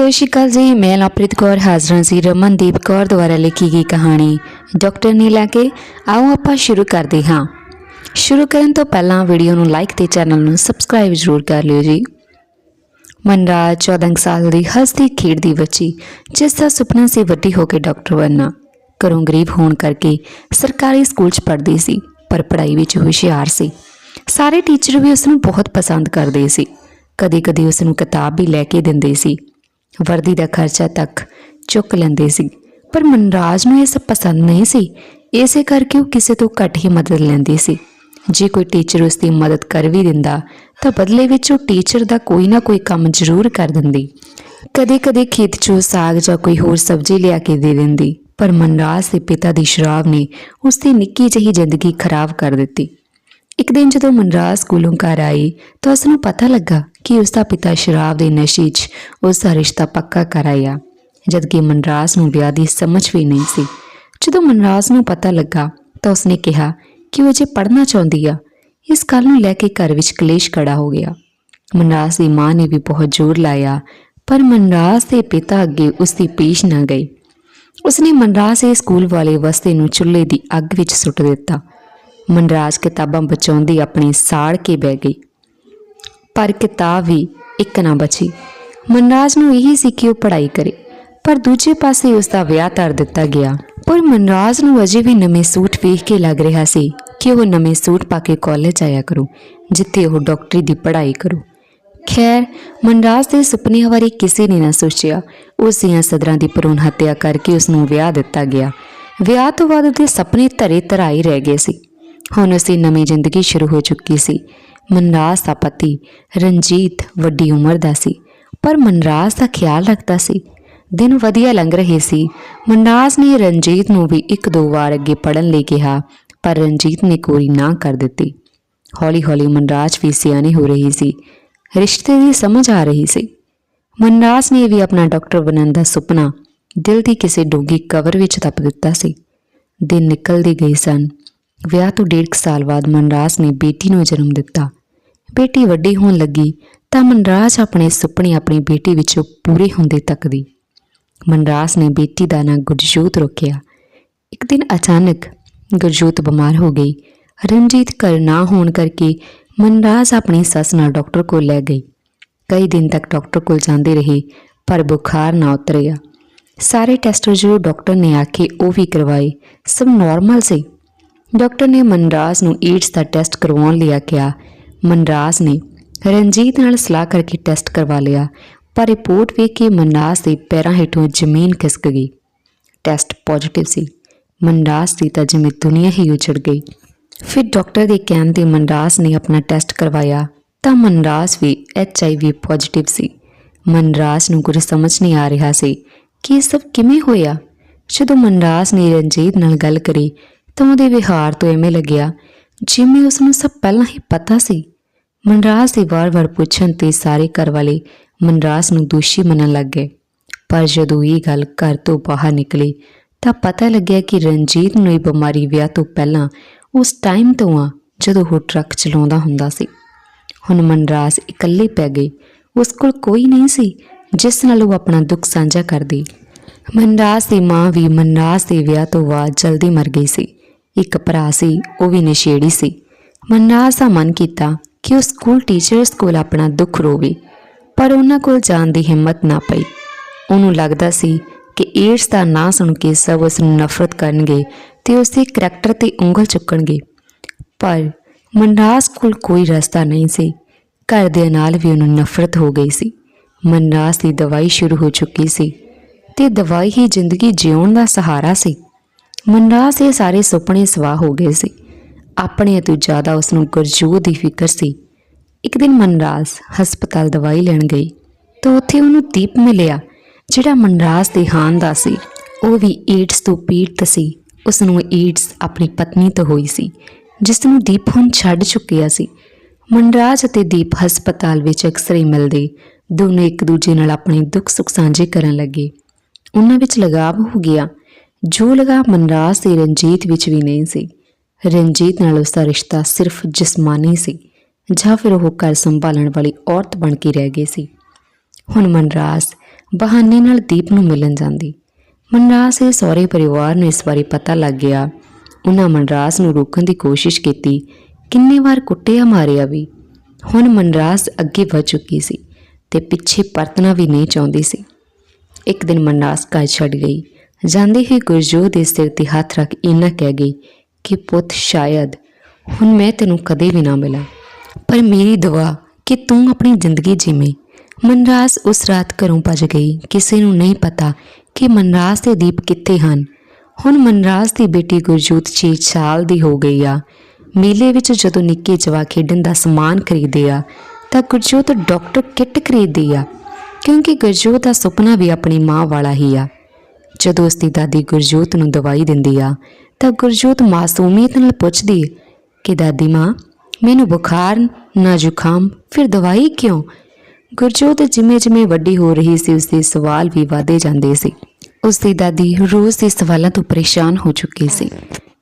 ਸਤਿ ਸ਼੍ਰੀ ਅਕਾਲ ਜੀ। ਮੈਂ ਲਵਪ੍ਰੀਤ ਕੌਰ, ਹਾਜ਼ਰਾਂ ਸੀ ਰਮਨਦੀਪ ਕੌਰ ਦੁਆਰਾ ਲਿਖੀ ਗਈ ਕਹਾਣੀ, ਡਾਕਟਰ ਨੀਲਾ ਕੇ। ਆਓ ਆਪਾਂ ਸ਼ੁਰੂ ਕਰਦੇ ਹਾਂ। ਸ਼ੁਰੂ ਕਰਨ ਤੋਂ ਪਹਿਲਾਂ ਵੀਡੀਓ ਨੂੰ ਲਾਈਕ ਤੇ ਚੈਨਲ ਨੂੰ ਸਬਸਕ੍ਰਾਈਬ ਜ਼ਰੂਰ ਕਰ ਲਿਓ ਜੀ। ਮਨਰਾਜ 14 ਕੁ ਸਾਲ ਦੀ ਹੱਸਦੀ ਖੇਡਦੀ ਬੱਚੀ, ਜਿਸ ਦਾ ਸੁਪਨਾ ਸੀ ਵੱਡੀ ਹੋ ਕੇ ਡਾਕਟਰ ਬਣਨਾ। ਘਰੋਂ ਗਰੀਬ ਹੋਣ ਕਰਕੇ ਸਰਕਾਰੀ ਸਕੂਲ 'ਚ ਪੜ੍ਹਦੀ ਸੀ, ਪਰ ਪੜ੍ਹਾਈ ਵਿੱਚ ਹੁਸ਼ਿਆਰ ਸੀ। ਸਾਰੇ ਟੀਚਰ ਵੀ ਉਸ ਨੂੰ ਬਹੁਤ ਪਸੰਦ ਕਰਦੇ ਸੀ। ਕਦੇ-ਕਦੇ ਉਸ ਨੂੰ ਕਿਤਾਬ ਵੀ ਲੈ ਕੇ ਦਿੰਦੇ ਸੀ। ਵਰਦੀ ਦਾ ਖਰਚਾ ਤੱਕ ਚੁੱਕ ਲੈਂਦੇ ਸੀ, ਪਰ ਮਨਰਾਜ ਨੂੰ ਇਹ ਸਭ ਪਸੰਦ ਨਹੀਂ ਸੀ। ਇਸੇ ਕਰਕੇ ਉਹ ਕਿਸੇ ਤੋਂ ਘੱਟ ਹੀ ਮਦਦ ਲੈਂਦੀ ਸੀ। ਜੇ ਕੋਈ ਟੀਚਰ ਉਸ ਦੀ ਮਦਦ ਕਰ ਵੀ ਦਿੰਦਾ, ਤਾਂ ਬਦਲੇ ਵਿੱਚ ਉਹ ਟੀਚਰ ਦਾ ਕੋਈ ਨਾ ਕੋਈ ਕੰਮ ਜ਼ਰੂਰ ਕਰ ਦਿੰਦੀ। ਕਦੇ-ਕਦੇ ਖੇਤ 'ਚੋਂ ਸਾਗ ਜਾਂ ਕੋਈ ਹੋਰ ਸਬਜ਼ੀ ਲਿਆ ਕੇ ਦੇ ਦਿੰਦੀ, ਪਰ ਮਨਰਾਜ ਦੇ ਪਿਤਾ ਦੀ ਸ਼ਰਾਬ ਨੇ ਉਸ ਦੀ ਨਿੱਕੀ ਜਿਹੀ ਜ਼ਿੰਦਗੀ ਖਰਾਬ ਕਰ ਦਿੱਤੀ। ਇੱਕ ਦਿਨ ਜਦੋਂ ਮਨਰਾਜ ਸਕੂਲੋਂ ਘਰ ਆਈ, ਤਾਂ ਉਸ ਨੂੰ ਪਤਾ ਲੱਗਾ ਕਿ ਉਸ ਦਾ ਪਿਤਾ ਸ਼ਰਾਬ ਦੇ ਨਸ਼ੇ 'ਚ ਉਸ ਦਾ ਰਿਸ਼ਤਾ ਪੱਕਾ ਕਰ ਆਇਆ, ਜਦਕਿ ਮਨਰਾਜ ਨੂੰ ਵਿਆਹ ਦੀ ਸਮਝ ਵੀ ਨਹੀਂ ਸੀ। ਜਦੋਂ ਮਨਰਾਜ ਨੂੰ ਪਤਾ ਲੱਗਾ ਤਾਂ ਉਸਨੇ ਕਿਹਾ ਕਿ ਉਹ ਜੇ ਪੜ੍ਹਨਾ ਚਾਹੁੰਦੀ ਆ। ਇਸ ਗੱਲ ਨੂੰ ਲੈ ਕੇ ਘਰ ਵਿੱਚ ਕਲੇਸ਼ ਖੜਾ ਹੋ ਗਿਆ। ਮਨਰਾਜ ਦੀ ਮਾਂ ਨੇ ਵੀ ਬਹੁਤ ਜ਼ੋਰ ਲਾਇਆ, ਪਰ ਮਨਰਾਜ ਦੇ ਪਿਤਾ ਅੱਗੇ ਉਸ ਦੀ ਪੇਸ਼ ਨਾ ਗਈ। ਉਸਨੇ ਮਨਰਾਜ ਦੇ ਸਕੂਲ ਵਾਲੇ ਵਸਤੇ ਨੂੰ ਚੁੱਲ੍ਹੇ ਦੀ ਅੱਗ ਵਿੱਚ ਸੁੱਟ ਦਿੱਤਾ। ਮਨਰਾਜ ਕਿਤਾਬਾਂ ਬਚਾਉਂਦੀ ਆਪਣੀ ਸਾੜ ਕੇ ਬਹਿ ਗਈ। ਪਰ ਕਿਤਾਬ ਵੀ ਇੱਕ ਨਾ ਬਚੀ। ਮਨਰਾਜ ਨੂੰ ਇਹੀ ਸੀ ਕਿ ਉਹ ਪੜ੍ਹਾਈ ਕਰੇ, ਪਰ ਦੂਜੇ ਪਾਸੇ ਉਸ ਦਾ ਵਿਆਹ ਕਰ ਦਿੱਤਾ ਗਿਆ। ਪਰ ਮਨਰਾਜ ਨੂੰ ਅਜੇ ਵੀ ਨਵੇਂ ਸੂਟ ਵੇਖ ਕੇ ਲੱਗ ਰਿਹਾ ਸੀ ਕਿ ਉਹ ਨਵੇਂ ਸੂਟ ਪਾ ਕੇ ਕਾਲਜ ਆਇਆ ਕਰੂ, ਜਿੱਥੇ ਉਹ ਡਾਕਟਰੀ ਦੀ ਪੜ੍ਹਾਈ ਕਰੂ। ਖੈਰ, ਮਨਰਾਜ ਦੇ ਸੁਪਨੇ ਬਾਰੇ ਕਿਸੇ ਨੇ ਨਾ ਸੋਚਿਆ। ਉਸ ਦੀਆਂ ਸਦਰਾਂ ਦੀ ਭਰੂਣ ਹੱਤਿਆ ਕਰਕੇ ਉਸ ਨੂੰ ਵਿਆਹ ਦਿੱਤਾ ਗਿਆ। ਵਿਆਹ ਤੋਂ ਬਾਅਦ ਦੇ ਸੁਪਨੇ ਧਰੇ ਧਰਾਈ ਰਹਿ ਗਏ ਸੀ। ਹੁਣ ਉਸ ਦੀ ਨਵੀਂ ਜ਼ਿੰਦਗੀ ਸ਼ੁਰੂ ਹੋ ਚੁੱਕੀ ਸੀ। ਮਨਰਾਜ ਦਾ ਪਤੀ ਰਣਜੀਤ ਵੱਡੀ ਉਮਰ ਦਾ ਸੀ, ਪਰ ਮਨਰਾਜ ਦਾ ਖਿਆਲ ਰੱਖਦਾ ਸੀ। ਦਿਨ ਵਧੀਆ ਲੰਘ ਰਹੇ ਸੀ। ਮਨਰਾਜ ਨੇ ਰਣਜੀਤ ਨੂੰ ਵੀ ਇੱਕ ਦੋ ਵਾਰ ਅੱਗੇ ਪੜਨ ਲਈ ਕਿਹਾ, ਪਰ ਰਣਜੀਤ ਨੇ ਕੋਰੀ ਨਾ ਕਰ ਦਿੱਤੀ। ਹੌਲੀ-ਹੌਲੀ ਮਨਰਾਜ ਵੀ ਸਿਆਣੀ ਹੋ ਰਹੀ ਸੀ। ਰਿਸ਼ਤੇ ਦੀ ਸਮਝ ਆ ਰਹੀ ਸੀ। ਮਨਰਾਜ ਨੇ ਵੀ ਆਪਣਾ ਡਾਕਟਰ ਬਣਨ ਦਾ ਸੁਪਨਾ ਦਿਲ ਦੀ ਕਿਸੇ ਡੂੰਗੀ ਕਵਰ ਵਿੱਚ ਤਪ ਦਿੱਤਾ ਸੀ। ਦਿਨ ਨਿਕਲਦੇ ਗਏ ਸਨ। ਵਿਆਹ ਤੋਂ ਡੇਢ ਕੁ ਸਾਲ ਬਾਅਦ ਮਨਰਾਜ ਨੇ ਬੇਟੀ ਨੂੰ ਜਨਮ ਦਿੱਤਾ। ਬੇਟੀ ਵੱਡੀ ਹੋਣ ਲੱਗੀ ਤਾਂ ਮਨਰਾਜ ਆਪਣੇ ਸੁਪਨੇ ਆਪਣੀ ਬੇਟੀ ਵਿੱਚੋਂ ਪੂਰੇ ਹੁੰਦੇ ਤੱਕਦੀ। ਮਨਰਾਜ ਨੇ ਬੇਟੀ ਦਾ ਨਾਂ ਗੁਰਜੋਤ ਰੱਖਿਆ ਇੱਕ ਦਿਨ ਅਚਾਨਕ ਗੁਰਜੋਤ ਬਿਮਾਰ ਹੋ ਗਈ। ਰਣਜੀਤ ਘਰ ਨਾ ਹੋਣ ਕਰਕੇ ਮਨਰਾਜ ਆਪਣੀ ਸੱਸ ਨਾਲ ਡਾਕਟਰ ਕੋਲ ਲੈ ਗਈ। ਕਈ ਦਿਨ ਤੱਕ ਡਾਕਟਰ ਕੋਲ ਜਾਂਦੇ ਰਹੇ, ਪਰ ਬੁਖਾਰ ਨਾ ਉਤਰਿਆ। ਸਾਰੇ ਟੈਸਟ ਜੋ ਡਾਕਟਰ ਨੇ ਆਖੇ ਉਹ ਵੀ ਕਰਵਾਏ। ਸਭ ਨਾਰਮਲ ਸੀ। ਡਾਕਟਰ ਨੇ ਮਨਰਾਜ ਨੂੰ ਏਡਸ ਦਾ ਟੈਸਟ ਕਰਵਾਉਣ ਲਈ ਆਖਿਆ ਮਨਰਾਜ ਨੇ ਰਣਜੀਤ ਨਾਲ ਸਲਾਹ ਕਰਕੇ ਟੈਸਟ ਕਰਵਾ ਲਿਆ, ਪਰ ਰਿਪੋਰਟ ਵੇਖ ਕੇ ਮਨਰਾਜ ਦੇ ਪੈਰਾਂ ਹੇਠੋਂ ਜ਼ਮੀਨ ਖਿਸਕ ਗਈ। ਟੈਸਟ ਪੋਜ਼ਿਟਿਵ ਸੀ। ਮਨਰਾਜ ਦੀ ਤਾਂ ਜਿਵੇਂ ਦੁਨੀਆ ਹੀ ਉਜੜ ਗਈ। ਫਿਰ ਡਾਕਟਰ ਦੇ ਕਹਿਣ ਤੇ ਮਨਰਾਜ ਨੇ ਆਪਣਾ ਟੈਸਟ ਕਰਵਾਇਆ, ਤਾਂ ਮਨਰਾਜ ਵੀ ਐਚਆਈਵੀ ਪੋਜ਼ਿਟਿਵ ਸੀ। ਮਨਰਾਜ ਨੂੰ ਕੁਝ ਸਮਝ ਨਹੀਂ ਆ ਰਿਹਾ ਸੀ ਕਿ ਇਹ ਸਭ ਕਿਵੇਂ ਹੋਇਆ। ਜਦੋਂ ਮਨਰਾਜ ਨੇ ਰਣਜੀਤ ਨਾਲ ਗੱਲ ਕਰੀ, ਤਾਂ ਉਹਦੇ ਵਿਹਾਰ ਤੋਂ ਐਵੇਂ ਲੱਗਿਆ ਜਿਵੇਂ ਉਸ ਨੂੰ ਸਭ ਪਹਿਲਾਂ ਹੀ ਪਤਾ ਸੀ ਮਨਰਾਜ ਦੀ ਵਾਰ-ਵਾਰ ਪੁੱਛਣ ਤੇ ਸਾਰੇ ਘਰ ਵਾਲੇ ਮਨਰਾਜ ਨੂੰ ਦੋਸ਼ੀ ਮੰਨਣ ਲੱਗ ਗਏ। ਪਰ ਜਦੋਂ ਇਹ ਗੱਲ ਘਰ ਤੋਂ ਬਾਹਰ ਨਿਕਲੀ, ਤਾਂ ਪਤਾ ਲੱਗਿਆ ਕਿ ਰਣਜੀਤ ਨੂੰ ਇਹ ਬਿਮਾਰੀ ਵਿਆਹ ਤੋਂ ਪਹਿਲਾਂ ਉਸ ਟਾਈਮ ਤੋਂ ਆ ਜਦੋਂ ਉਹ ਟਰੱਕ ਚਲਾਉਂਦਾ ਹੁੰਦਾ ਸੀ। ਹੁਣ ਮਨਰਾਜ ਇਕੱਲੇ ਪੈ ਗਈ ਉਸ ਕੋਲ ਕੋਈ ਨਹੀਂ ਸੀ, ਜਿਸ ਨਾਲ ਉਹ ਆਪਣਾ ਦੁੱਖ ਸਾਂਝਾ ਕਰਦੀ। ਮਨਰਾਜ ਦੀ ਮਾਂ ਵੀ ਮਨਰਾਜ ਦੇ ਵਿਆਹ ਤੋਂ ਬਾਅਦ ਜਲਦੀ ਮਰ ਗਈ ਸੀ। ਇੱਕ ਭਰਾ ਸੀ, ਉਹ ਵੀ ਨਸ਼ੇੜੀ ਸੀ। ਮਨਰਾਜ ਦਾ ਮਨ ਕੀਤਾ ਕਿ ਉਹ ਸਕੂਲ ਟੀਚਰਸ ਕੋਲ ਆਪਣਾ ਦੁੱਖ ਰੋਵੇ, ਪਰ ਉਹਨਾਂ ਕੋਲ ਜਾਣ ਦੀ ਹਿੰਮਤ ਨਾ ਪਈ। ਉਹਨੂੰ ਲੱਗਦਾ ਸੀ ਕਿ ਏਡਸ ਦਾ ਨਾਂ ਸੁਣ ਕੇ ਸਭ ਉਸ ਨੂੰ ਨਫ਼ਰਤ ਕਰਨਗੇ ਤੇ ਉਸ ਦੇ ਕਰੈਕਟਰ ਤੇ ਉਂਗਲ ਚੁੱਕਣਗੇ। ਪਰ ਮਨਰਾਜ ਕੋਲ ਕੋਈ ਰਸਤਾ ਨਹੀਂ ਸੀ। ਘਰ ਦੇ ਨਾਲ ਵੀ ਉਹਨੂੰ ਨਫ਼ਰਤ ਹੋ ਗਈ ਸੀ। ਮਨਰਾਜ ਦੀ ਦਵਾਈ ਸ਼ੁਰੂ ਹੋ ਚੁੱਕੀ ਸੀ ਤੇ ਦਵਾਈ ਹੀ ਜ਼ਿੰਦਗੀ ਜਿਉਣ ਦਾ ਸਹਾਰਾ ਸੀ। ਮਨਰਾਜ ਦੇ ਸਾਰੇ ਸੁਪਨੇ ਸਵਾਹ ਹੋ ਗਏ ਸੀ। ਆਪਣੇ ਤੋਂ ਜ਼ਿਆਦਾ ਉਸ ਨੂੰ ਗੁਰਜੋਤ ਦੀ ਫਿਕਰ ਸੀ। ਇੱਕ ਦਿਨ ਮਨਰਾਜ ਹਸਪਤਾਲ ਦਵਾਈ ਲੈਣ ਗਈ ਤਾਂ ਉੱਥੇ ਉਹਨੂੰ ਦੀਪ ਮਿਲਿਆ, ਜਿਹੜਾ ਮਨਰਾਜ ਦੇ ਹਾਨ ਦਾ ਸੀ। ਉਹ ਵੀ ਏਡਸ ਤੋਂ ਪੀੜਤ ਸੀ। ਉਸ ਨੂੰ ਏਡਸ ਆਪਣੀ ਪਤਨੀ ਤੋਂ ਹੋਈ ਸੀ ਜਿਸ ਨੂੰ ਦੀਪ ਹੁਣ ਛੱਡ ਚੁੱਕਿਆ ਸੀ। ਮਨਰਾਜ ਅਤੇ ਦੀਪ ਹਸਪਤਾਲ ਵਿੱਚ ਅਕਸਰ ਹੀ ਮਿਲਦੇ, ਦੋਨੋਂ ਇੱਕ ਦੂਜੇ ਨਾਲ ਆਪਣੇ ਦੁੱਖ ਸੁੱਖ ਸਾਂਝੇ ਕਰਨ ਲੱਗੇ। ਉਹਨਾਂ ਵਿੱਚ ਲਗਾਵ ਹੋ ਗਿਆ, ਜੋ ਲਗਾਵ ਮਨਰਾਜ ਤੇ ਰਣਜੀਤ ਵਿੱਚ ਵੀ ਨਹੀਂ ਸੀ। ਰਣਜੀਤ ਨਾਲ ਉਸ ਦਾ ਰਿਸ਼ਤਾ ਸਿਰਫ ਜਿਸਮਾਨੀ ਸੀ, ਜਾਂ ਫਿਰ ਉਹ ਘਰ ਸੰਭਾਲਣ ਵਾਲੀ ਔਰਤ ਬਣ ਕੇ ਰਹਿ ਗਈ ਸੀ। ਹੁਣ ਮਨਰਾਸ ਬਹਾਨੇ ਨਾਲ ਦੀਪ ਨੂੰ ਮਿਲਣ ਜਾਂਦੀ। ਮਨਰਾਸ ਦੇ ਸਹੁਰੇ ਪਰਿਵਾਰ ਨੂੰ ਇਸ ਬਾਰੇ ਪਤਾ ਲੱਗ ਗਿਆ। ਉਹਨਾਂ ਮਨਰਾਸ ਨੂੰ ਰੋਕਣ ਦੀ ਕੋਸ਼ਿਸ਼ ਕੀਤੀ, ਕਿੰਨੇ ਵਾਰ ਕੁੱਟਿਆ ਮਾਰਿਆ ਵੀ। ਹੁਣ ਮਨਰਾਸ ਅੱਗੇ ਵਧ ਚੁੱਕੀ ਸੀ ਤੇ ਪਿੱਛੇ ਪਰਤਣਾ ਵੀ ਨਹੀਂ ਚਾਹੁੰਦੀ ਸੀ। ਇੱਕ ਦਿਨ ਮਨਰਾਸ ਘਰ ਛੱਡ ਗਈ। ਜਾਂਦੇ ਹੀ ਗੁਰਜੋਤ ਦੇ ਸਿਰ ਤੇ ਹੱਥ ਰੱਖ ਇੰਨਾ ਕਹਿ ਗਈ ਕਿ ਪੁੱਤ ਸ਼ਾਇਦ ਹੁਣ ਮੈਂ ਤੈਨੂੰ ਕਦੇ ਵੀ ਨਾ ਮਿਲਾਂ। ਪਰ ਮੇਰੀ ਦੁਆ ਕਿ ਤੂੰ ਆਪਣੀ ਜ਼ਿੰਦਗੀ ਜੀਵੇਂ ਮਨਰਾਜ ਉਸ ਰਾਤ ਘਰੋਂ ਭੱਜ ਗਈ। ਕਿਸੇ ਨੂੰ ਨਹੀਂ ਪਤਾ ਕਿ ਮਨਰਾਜ ਤੇ ਦੀਪ ਕਿੱਥੇ ਹਨ। ਹੁਣ ਮਨਰਾਜ ਦੀ ਬੇਟੀ ਗੁਰਜੋਤ 6 ਸਾਲ ਦੀ ਹੋ ਗਈ ਆ। ਮੇਲੇ ਵਿੱਚ ਜਦੋਂ ਨਿੱਕੇ ਜਵਾ ਖੇਡਣ ਦਾ ਸਮਾਨ ਖਰੀਦੇ ਆ, ਤਾਂ ਗੁਰਜੋਤ ਡਾਕਟਰ ਕਿੱਟ ਖਰੀਦਦੀ ਆ, ਕਿਉਂਕਿ ਗੁਰਜੋਤ ਦਾ ਸੁਪਨਾ ਵੀ ਆਪਣੀ ਮਾਂ ਵਾਲਾ ਹੀ ਆ। ਜਦੋਂ ਉਸ ਦੀ ਦਾਦੀ ਗੁਰਜੋਤ ਨੂੰ ਦਵਾਈ ਦਿੰਦੀ ਆ ਤਾਂ ਗੁਰਜੋਤ ਮਾਸੂਮੀਅਤ ਨਾਲ ਪੁੱਛਦੀ ਕਿ ਦਾਦੀ ਮਾਂ, ਮੈਨੂੰ ਬੁਖਾਰ ਨਾ ਜ਼ੁਕਾਮ, ਫਿਰ ਦਵਾਈ ਕਿਉਂ? ਗੁਰਜੋਤ ਜਿਵੇਂ ਜਿਵੇਂ ਵੱਡੀ ਹੋ ਰਹੀ ਸੀ ਉਸ ਦੇ ਸਵਾਲ ਵੀ ਵਧਦੇ ਜਾਂਦੇ ਸੀ। ਉਸ ਦੀ ਦਾਦੀ ਰੋਜ਼ ਦੇ ਸਵਾਲਾਂ ਤੋਂ ਪਰੇਸ਼ਾਨ ਹੋ ਚੁੱਕੀ ਸੀ।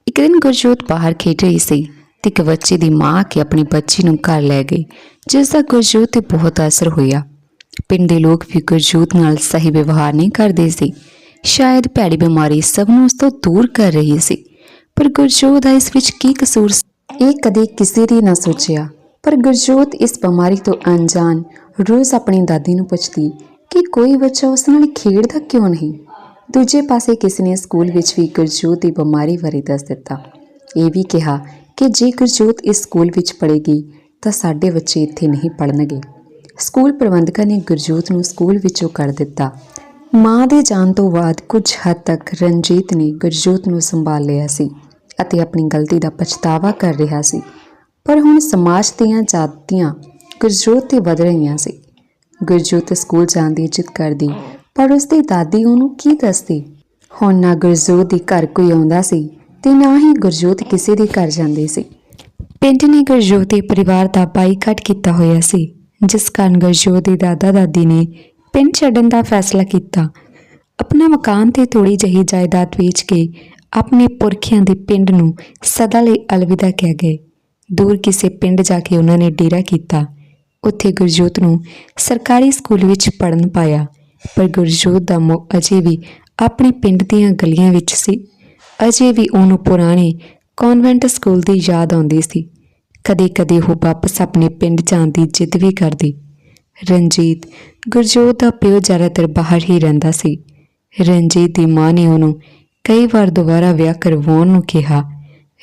ਇੱਕ ਦਿਨ ਗੁਰਜੋਤ ਬਾਹਰ ਖੇਡ ਰਹੀ ਸੀ ਤੇ ਇੱਕ ਬੱਚੇ ਦੀ ਮਾਂ ਆ ਕੇ ਆਪਣੀ ਬੱਚੀ ਨੂੰ ਘਰ ਲੈ ਗਈ, ਜਿਸ ਦਾ ਗੁਰਜੋਤ ਤੇ ਬਹੁਤ ਅਸਰ ਹੋਇਆ। ਪਿੰਡ ਦੇ ਲੋਕ ਵੀ ਗੁਰਜੋਤ ਨਾਲ ਸਹੀ ਵਿਵਹਾਰ ਨਹੀਂ ਕਰਦੇ ਸੀ। ਸ਼ਾਇਦ ਭੈੜੀ ਬਿਮਾਰੀ ਸਭ ਨੂੰ ਉਸ ਤੋਂ ਦੂਰ ਕਰ ਰਹੀ ਸੀ। ਪਰ ਗੁਰਜੋਤ ਦਾ ਇਸ ਵਿੱਚ ਕੀ ਕਸੂਰ ਸੀ? ਇਹ ਕਦੇ ਕਿਸੇ ਦੀ ਨਾ ਸੋਚਿਆ। ਪਰ ਗੁਰਜੋਤ ਇਸ ਬਿਮਾਰੀ ਤੋਂ ਅਣਜਾਣ, ਰੋਜ਼ ਆਪਣੀ ਦਾਦੀ ਨੂੰ ਪੁੱਛਦੀ, ਕਿ ਕੋਈ ਬੱਚਾ ਉਸ ਨਾਲ ਖੇਡਦਾ ਕਿਉਂ ਨਹੀਂ? ਦੂਜੇ ਪਾਸੇ ਕਿਸੇ ਨੇ ਸਕੂਲ ਵਿੱਚ ਵੀ ਗੁਰਜੋਤ ਦੀ ਬਿਮਾਰੀ ਬਾਰੇ ਦੱਸ ਦਿੱਤਾ। ਇਹ ਵੀ ਕਿਹਾ ਕਿ ਜੇ ਗੁਰਜੋਤ ਇਸ ਸਕੂਲ ਵਿੱਚ ਪੜ੍ਹੇਗੀ, ਤਾਂ ਸਾਡੇ ਬੱਚੇ ਇੱਥੇ ਨਹੀਂ ਪੜ੍ਹਨਗੇ। ਸਕੂਲ ਪ੍ਰਬੰਧਕਾਂ ਨੇ ਗੁਰਜੋਤ ਨੂੰ ਸਕੂਲ ਵਿੱਚੋਂ ਕਰ ਦਿੱਤਾ। ਮਾਂ ਦੇ ਜਾਣ ਤੋਂ ਬਾਅਦ ਕੁਝ ਹੱਦ ਤੱਕ ਰਣਜੀਤ ਨੇ ਗੁਰਜੋਤ ਨੂੰ ਸੰਭਾਲ ਲਿਆ ਸੀ। ਅਤੇ ਆਪਣੀ ਗਲਤੀ ਦਾ ਪਛਤਾਵਾ ਕਰ ਰਿਹਾ ਸੀ। ਪਰ ਹੁਣ ਸਮਾਜ ਦੀਆਂ ਜਾਤੀਆਂ ਗੁਰਜੋਤ ਤੇ ਵਧ ਰਹੀਆਂ ਸੀ। ਗੁਰਜੋਤ ਸਕੂਲ ਜਾਣ ਦੀ ਜਿੱਦ ਕਰਦੀ, ਪਰ ਉਸ ਦੀ ਦਾਦੀ ਉਹਨੂੰ ਕੀ ਦੱਸਦੀ? ਹੁਣ ਨਾ ਗੁਰਜੋਤ ਦੇ ਘਰ ਕੋਈ ਆਉਂਦਾ ਸੀ ਤੇ ਨਾ ਹੀ ਗੁਰਜੋਤ ਕਿਸੇ ਦੇ ਘਰ ਜਾਂਦੀ ਸੀ। ਪਿੰਡ ਨੇ ਗੁਰਜੋਤ ਦੇ ਪਰਿਵਾਰ ਦਾ ਬਾਈਕਾਟ ਕੀਤਾ ਹੋਇਆ ਸੀ, ਜਿਸ ਕਾਰਨ ਗੁਰਜੋਤ ਦੇ ਦਾਦਾ ਦਾਦੀ ਨੇ ਪਿੰਡ ਛੱਡਣ ਦਾ ਫੈਸਲਾ ਕੀਤਾ। ਆਪਣਾ ਮਕਾਨ ਤੇ ਥੋੜੀ ਜਿਹੀ ਜਾਇਦਾਦ ਵੇਚ ਕੇ ਆਪਣੇ ਪੁਰਖਿਆਂ ਦੇ ਪਿੰਡ ਨੂੰ ਸਦਾ ਲਈ ਅਲਵਿਦਾ ਕਹਿ ਗਏ। ਦੂਰ ਕਿਸੇ ਪਿੰਡ ਜਾ ਕੇ ਉਹਨਾਂ ਨੇ ਡੇਰਾ ਕੀਤਾ। ਉੱਥੇ ਗੁਰਜੋਤ ਨੂੰ ਸਰਕਾਰੀ ਸਕੂਲ ਵਿੱਚ ਪੜਨ ਪਾਇਆ। ਪਰ ਗੁਰਜੋਤ ਦਾ ਮੋਹ ਅਜੇ ਵੀ ਆਪਣੇ ਪਿੰਡ ਦੀਆਂ ਗਲੀਆਂ ਵਿੱਚ ਸੀ। ਅਜੇ ਵੀ ਉਹਨੂੰ ਪੁਰਾਣੇ ਕਨਵੈਂਟ ਸਕੂਲ ਦੀ ਯਾਦ ਆਉਂਦੀ ਸੀ। ਕਦੇ-ਕਦੇ ਉਹ ਵਾਪਸ ਆਪਣੇ ਪਿੰਡ ਜਾਣ ਦੀ ਜਿੱਦ ਵੀ ਕਰਦੀ। ਰਣਜੀਤ, ਗੁਰਜੋਤ ਦਾ ਪਿਓ ਜ਼ਿਆਦਾਤਰ ਬਾਹਰ ਹੀ ਰਹਿੰਦਾ ਸੀ। ਰਣਜੀਤ ਦੀ ਮਾਂ ਨੇ ਉਹਨੂੰ ਕਈ ਵਾਰ ਦੁਬਾਰਾ ਵਿਆਹ ਕਰਵਾਉਣ ਨੂੰ ਕਿਹਾ।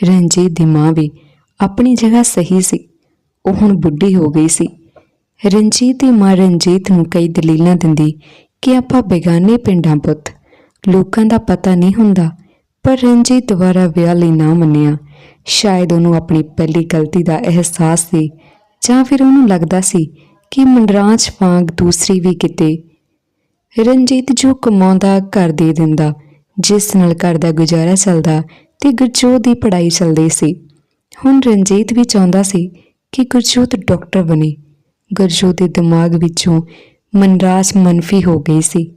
ਰਣਜੀਤ ਦੀ ਮਾਂ ਵੀ ਆਪਣੀ ਜਗ੍ਹਾ ਸਹੀ ਸੀ। ਉਹ ਹੁਣ ਬੁੱਢੀ ਹੋ ਗਈ ਸੀ। ਰਣਜੀਤ ਦੀ ਮਾਂ ਰਣਜੀਤ ਨੂੰ ਕਈ ਦਲੀਲਾਂ ਦਿੰਦੀ ਕਿ ਆਪਾਂ ਬੇਗਾਨੇ ਪਿੰਡਾਂ ਪੁੱਤ। ਲੋਕਾਂ ਦਾ ਪਤਾ ਨਹੀਂ ਹੁੰਦਾ, ਪਰ ਰਣਜੀਤ ਦੁਬਾਰਾ ਵਿਆਹ ਲਈ ਨਾ ਮੰਨਿਆ। ਸ਼ਾਇਦ ਉਹਨੂੰ ਆਪਣੀ ਪਹਿਲੀ ਗਲਤੀ ਦਾ ਅਹਿਸਾਸ ਸੀ, ਜਾਂ ਫਿਰ ਉਹਨੂੰ ਲੱਗਦਾ ਸੀ ਕਿ ਮੰਡਰਾਂਚ ਵਾਂਗ ਦੂਸਰੀ ਵੀ ਕਿਤੇ। ਰਣਜੀਤ ਜੋ ਕਮਾਉਂਦਾ ਘਰ ਦੇ ਦਿੰਦਾ ਜਿਸ ਨਾਲ ਘਰ ਦਾ ਗੁਜ਼ਾਰਾ ਚੱਲਦਾ ਤੇ ਗੁਰਜੋਤ ਦੀ ਪੜ੍ਹਾਈ ਚੱਲਦੀ ਸੀ। ਹੁਣ ਰਣਜੀਤ ਵੀ ਚਾਹੁੰਦਾ ਸੀ ਕਿ ਗੁਰਜੋਤ ਡਾਕਟਰ ਬਣੇ। ਗੁਰਜੋਤ ਦੇ ਦਿਮਾਗ ਵਿੱਚੋਂ ਮਨਰਾਜ ਮਨਫੀ ਹੋ ਗਈ ਸੀ।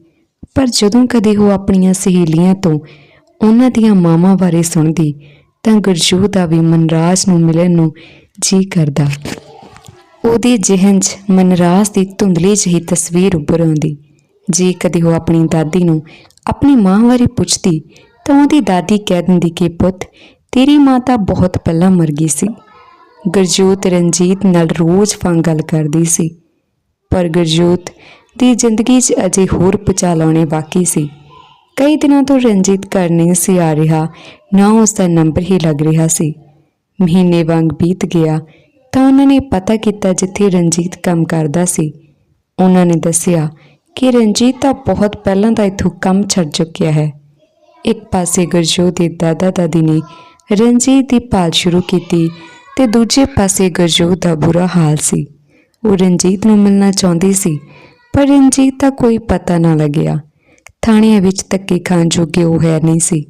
ਪਰ ਜਦੋਂ ਕਦੇ ਉਹ ਆਪਣੀਆਂ ਸਹੇਲੀਆਂ ਤੋਂ ਉਹਨਾਂ ਦੀਆਂ ਮਾਵਾਂ ਬਾਰੇ ਸੁਣਦੀ, ਤਾਂ ਗੁਰਜੋਤ ਦਾ ਵੀ ਮਨਰਾਜ ਨੂੰ ਮਿਲਣ ਨੂੰ ਜੀ ਕਰਦਾ। ਉਹਦੇ ਜ਼ਿਹਨ 'ਚ ਮਨਰਾਜ ਦੀ ਧੁੰਦਲੀ ਜਿਹੀ ਤਸਵੀਰ ਉੱਭਰ ਆਉਂਦੀ। ਜੇ ਕਦੇ ਉਹ ਆਪਣੀ ਦਾਦੀ ਨੂੰ ਆਪਣੀ ਮਾਂ ਬਾਰੇ ਪੁੱਛਦੀ ਤਾਂ ਉਹਦੀ ਦਾਦੀ ਕਹਿ ਦਿੰਦੀ ਕਿ ਪੁੱਤ, ਤੇਰੀ ਮਾਂ ਤਾਂ ਬਹੁਤ ਪਹਿਲਾਂ ਮਰ ਗਈ ਸੀ। ਗੁਰਜੋਤ ਰਣਜੀਤ ਨਾਲ ਰੋਜ਼ ਵਾਂਗ ਗੱਲ ਕਰਦੀ ਸੀ। ਪਰ ਗੁਰਜੋਤ ਦੀ ਜ਼ਿੰਦਗੀ 'ਚ ਅਜੇ ਹੋਰ ਪਚਾਲ ਆਉਣੇ ਬਾਕੀ ਸੀ। ਕਈ ਦਿਨਾਂ ਤੋਂ ਰਣਜੀਤ ਘਰ ਨਹੀਂ ਸੀ ਆ ਰਿਹਾ, ਨਾ ਉਸ ਦਾ ਨੰਬਰ ਹੀ ਲੱਗ ਰਿਹਾ ਸੀ। ਮਹੀਨੇ ਵਾਂਗ ਬੀਤ ਗਿਆ ਤਾਂ ਉਹਨਾਂ ਨੇ ਪਤਾ ਕੀਤਾ ਜਿੱਥੇ ਰਣਜੀਤ ਕੰਮ ਕਰਦਾ ਸੀ। ਉਹਨਾਂ ਨੇ ਦੱਸਿਆ ਕਿ ਰਣਜੀਤ ਤਾਂ ਬਹੁਤ ਪਹਿਲਾਂ ਦਾ ਇੱਥੋਂ ਕੰਮ ਛੱਡ ਚੁੱਕਿਆ ਹੈ। ਇੱਕ ਪਾਸੇ ਗੁਰਜੋਤ ਦੇ ਦਾਦਾ ਦਾਦੀ ਨੇ ਰਣਜੀਤ ਦੀ ਭਾਲ ਸ਼ੁਰੂ ਕੀਤੀ ਤੇ ਦੂਜੇ ਪਾਸੇ ਗੁਰਜੋਤ ਦਾ ਬੁਰਾ ਹਾਲ ਸੀ। ਉਹ ਰਣਜੀਤ ਨੂੰ ਮਿਲਣਾ ਚਾਹੁੰਦੀ ਸੀ, ਪਰ ਰਣਜੀਤ ਦਾ ਕੋਈ ਪਤਾ ਨਾ ਲੱਗਿਆ। ਥਾਣਿਆਂ ਵਿੱਚ ਧੱਕੇ ਖਾਣ ਜੋਗੇ ਉਹ ਹੈ ਨਹੀਂ ਸੀ।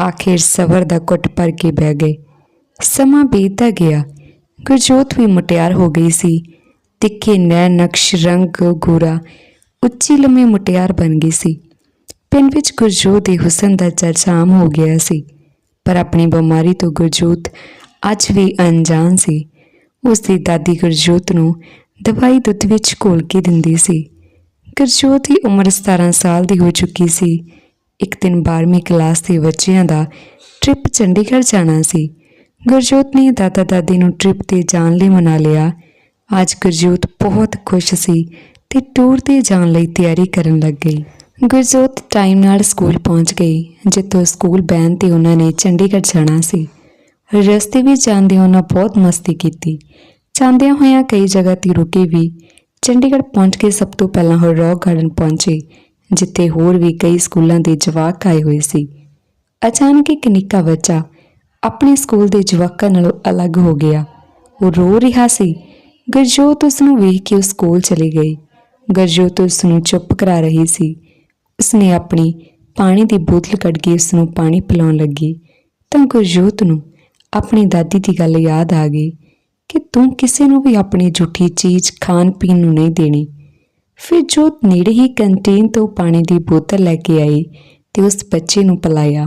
ਆਖਿਰ ਸਬਰ ਦਾ ਕੁੱਟ ਭਰ ਕੇ ਬਹਿ ਗਏ। ਸਮਾਂ ਬੀਤਦਾ ਗਿਆ। ਗੁਰਜੋਤ ਵੀ ਮੁਟਿਆਰ ਹੋ ਗਈ ਸੀ। ਤਿੱਖੇ ਨੈਣ ਨਕਸ਼ ਰੰਗ ਗੋਰਾ ਉੱਚੀ ਲੰਮੀ ਮੁਟਿਆਰ ਬਣ ਗਈ ਸੀ। ਪਿੰਡ ਵਿੱਚ ਗੁਰਜੋਤ ਦੇ ਹੁਸਨ ਦਾ ਚਰਚਾ ਆਮ ਹੋ ਗਿਆ ਸੀ, ਪਰ ਆਪਣੀ ਬਿਮਾਰੀ ਤੋਂ ਗੁਰਜੋਤ ਅੱਜ ਵੀ ਅਣਜਾਣ ਸੀ। ਉਸ ਦੀ ਦਾਦੀ ਗੁਰਜੋਤ ਨੂੰ ਦਵਾਈ ਦੁੱਧ ਵਿੱਚ ਘੋਲ ਕੇ ਦਿੰਦੀ ਸੀ। ਗੁਰਜੋਤ ਦੀ ਉਮਰ 17 ਸਾਲ ਦੀ ਹੋ ਚੁੱਕੀ ਸੀ। ਇੱਕ ਦਿਨ 12ਵੀਂ ਕਲਾਸ ਦੇ ਬੱਚਿਆਂ ਦਾ ਟ੍ਰਿਪ ਚੰਡੀਗੜ੍ਹ ਜਾਣਾ ਸੀ। ਗੁਰਜੋਤ ਨੇ ਦਾਦਾ ਦਾਦੀ ਨੂੰ ਟ੍ਰਿਪ ਤੇ ਜਾਣ ਲਈ ਮਨਾ ਲਿਆ। ਅੱਜ ਗੁਰਜੋਤ ਬਹੁਤ ਖੁਸ਼ ਸੀ ਤੇ ਟੂਰ ਤੇ ਜਾਣ ਲਈ ਤਿਆਰੀ ਕਰਨ ਲੱਗ ਗਈ। ਗੁਰਜੋਤ ਟਾਈਮ ਨਾਲ ਸਕੂਲ ਪਹੁੰਚ ਗਈ, ਜਿੱਥੋਂ ਸਕੂਲ ਬੈਨ ਤੇ ਉਹਨਾਂ ਨੇ ਚੰਡੀਗੜ੍ਹ ਜਾਣਾ ਸੀ। ਰਸਤੇ ਵਿੱਚ ਜਾਂਦੇ ਉਹਨਾਂ ਬਹੁਤ ਮਸਤੀ ਕੀਤੀ। ਜਾਂਦਿਆਂ ਹੋਇਆਂ ਕਈ ਜਗ੍ਹਾ ਤੇ ਰੁਕੇ ਵੀ। ਚੰਡੀਗੜ੍ਹ ਪਹੁੰਚ ਕੇ ਸਭ ਤੋਂ ਪਹਿਲਾਂ ਉਹ ਰੌਕ ਗਾਰਡਨ ਪਹੁੰਚੇ, ਜਿੱਥੇ ਹੋਰ ਵੀ ਕਈ ਸਕੂਲਾਂ ਦੇ ਜਵਾਕ ਆਏ ਹੋਏ ਸੀ। ਅਚਾਨਕ ਇੱਕ ਨਿੱਕਾ ਬੱਚਾ ਆਪਣੇ ਸਕੂਲ ਦੇ ਜਵਾਕਾਂ ਨਾਲੋਂ ਅਲੱਗ ਹੋ ਗਿਆ। ਉਹ ਰੋ ਰਿਹਾ ਸੀ। ਗੁਰਜੋਤ ਉਸ ਨੂੰ ਵੇਖ ਕੇ ਉਸ ਕੋਲ ਚਲੀ ਗਈ। ਗੁਰਜੋਤ ਉਸ ਨੂੰ ਚੁੱਪ ਕਰਾ ਰਹੀ ਸੀ। ਉਸਨੇ ਆਪਣੀ ਪਾਣੀ ਦੀ ਬੋਤਲ ਕੱਢ ਕੇ ਉਸ ਨੂੰ ਪਾਣੀ ਪਿਲਾਉਣ ਲੱਗੀ। ਤਾਂ ਗੁਰਜੋਤ ਨੂੰ ਆਪਣੀ ਦਾਦੀ ਦੀ ਗੱਲ ਯਾਦ ਆ ਗਈ ਕਿ ਤੂੰ ਕਿਸੇ ਨੂੰ ਵੀ ਆਪਣੀ ਝੂਠੀ ਚੀਜ਼ ਖਾਣ ਪੀਣ ਨੂੰ ਨਹੀਂ ਦੇਣੀ। ਫਿਰ ਜੋਤ ਨੇੜੇ ਹੀ ਕੰਟੀਨ ਤੋਂ ਪਾਣੀ ਦੀ ਬੋਤਲ ਲੈ ਕੇ ਆਈ ਤੇ ਉਸ ਬੱਚੇ ਨੂੰ ਪਿਲਾਇਆ।